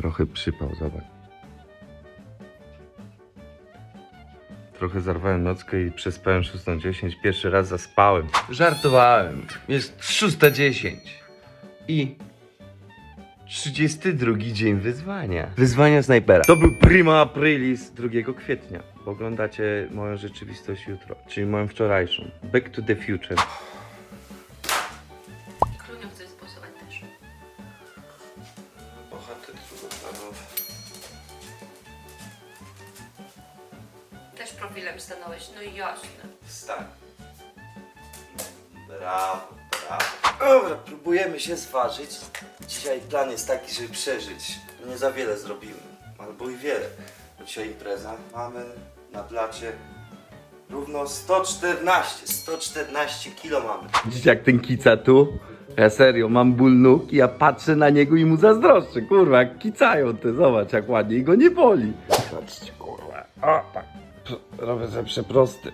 Trochę przypał, zobacz. Trochę zarwałem nockę i przespałem 6.10. Pierwszy raz zaspałem. Żartowałem. Jest 6.10. I 32 dzień wyzwania. Wyzwania snajpera. To był prima aprilis 2 kwietnia. Oglądacie moją rzeczywistość jutro, czyli moją wczorajszą. Back to the future. Chcesz Też profilem stanąłeś, no i jasne. Wstań. Brawo, brawo. Dobra, próbujemy się zważyć. Dzisiaj plan jest taki, żeby przeżyć. Nie za wiele zrobimy, albo i wiele. Bo Dzisiaj impreza. Mamy na placie równo 114. 114 kilo mamy. Widzicie jak ten kica tu? Ja serio, mam ból nóg i ja patrzę na niego i mu zazdroszczę. Kurwa, jak kicają te, zobacz jak ładnie i go nie boli. Patrzcie, kurwa. O, tak. Robię sobie przeprosty.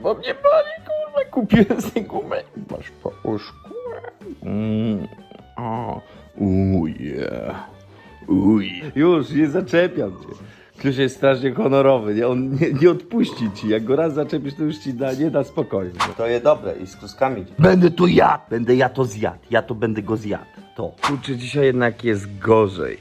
Bo mnie boli, kurwa, kupiłem z tej gumy. Masz po uszku. Mm. O, uje. Uj. Już, nie zaczepiam cię. Ktoś jest strasznie honorowy, nie? on nie, nie odpuści ci. Jak go raz zaczepisz, to już ci da, nie da spokoju. To jest dobre i z kluskami. Będę to ja, będę ja to zjadł. Ja to będę go zjadł. To. Kurczę, dzisiaj jednak jest gorzej.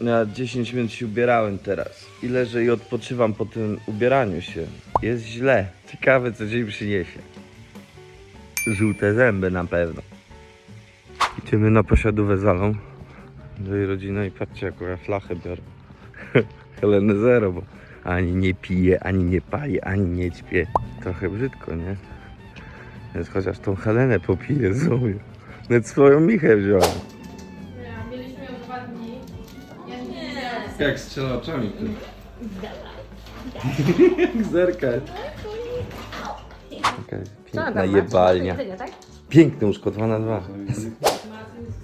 Ja 10 minut się ubierałem teraz. I leżę i odpoczywam po tym ubieraniu się. Jest źle. Ciekawe, co dzień przyniesie. Żółte zęby na pewno. Idziemy na posiadówę zalą do jej rodziny i patrzcie, jaką ja flachę biorę. Heleny zero, bo ani nie pije, ani nie pali, ani nie ćpie. Trochę brzydko, nie? Więc chociaż tą Helenę popiję sobie. Nawet swoją Michę wziąłem. Nie, mieliśmy ją dwa dni. Ja nie. Jak strzela oczami ty. Jak zerka. Taka piękna jebalnia. tak? Piękny łóżko 2 na 2 Marcin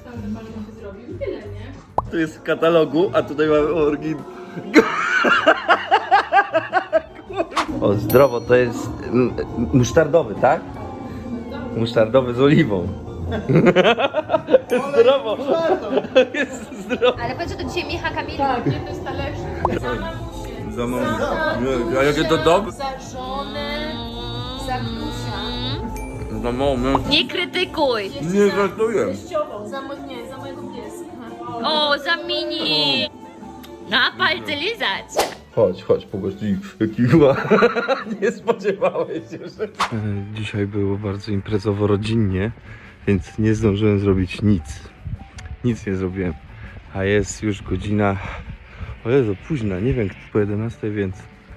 standard się zrobił i tyle, nie? Tu jest w katalogu, a tutaj mamy orgin. O, zdrowo, to jest musztardowy, tak? Musztardowy z oliwą. zdrowo. Jest zdrowo. Ale patrz, to dzisiaj Micha Kamil. Tak, jedno z talerzy. Za mamusię. Za mało. A jakie to dobre? Za żonę. Za Klusia. Za mało. Nie krytykuj. Nie żartuję. Za, mo- nie, za mojego pieska. O, za mini. Na palce lizać. Chodź, chodź, pogość kiła. Nie spodziewałeś się, że... Dzisiaj było bardzo imprezowo rodzinnie, więc nie zdążyłem zrobić nic. Nic nie zrobiłem. A jest już godzina... O Jezu, późna, nie wiem, po 11, więc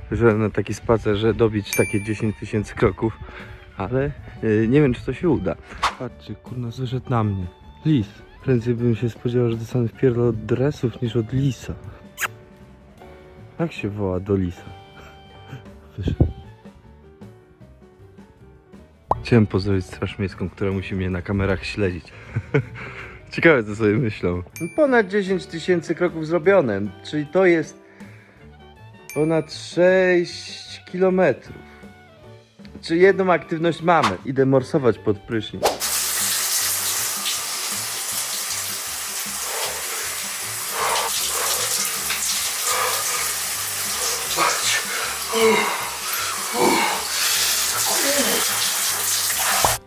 wyszedłem na taki spacer, że dobić takie 10 tysięcy kroków, ale y, nie wiem, czy to się uda. Patrzcie, kurna, zeszedł na mnie. Lis. Prędzej bym się spodziewał, że dostanę wpierdol od dresów niż od lisa. Jak się woła do lisa? Wyszedł. Chciałem pozdrowić Straż Miejską, która musi mnie na kamerach śledzić. Ciekawe, co sobie myślą. Ponad 10 tysięcy kroków zrobione, czyli to jest ponad 6 kilometrów. Czy jedną aktywność mamy? Idę morsować pod prysznic.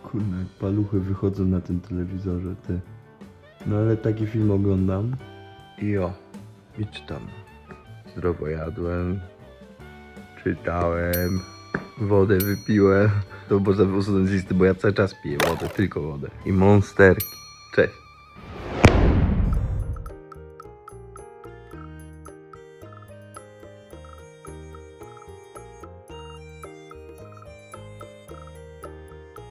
Kurna, jak paluchy wychodzą na tym telewizorze, ty. No ale taki film oglądam. I o, i czytam. Zdrowo jadłem, czytałem, wodę wypiłem. To można usunąć z listy, bo ja cały czas piję wodę, tylko wodę. I monsterki. Cześć.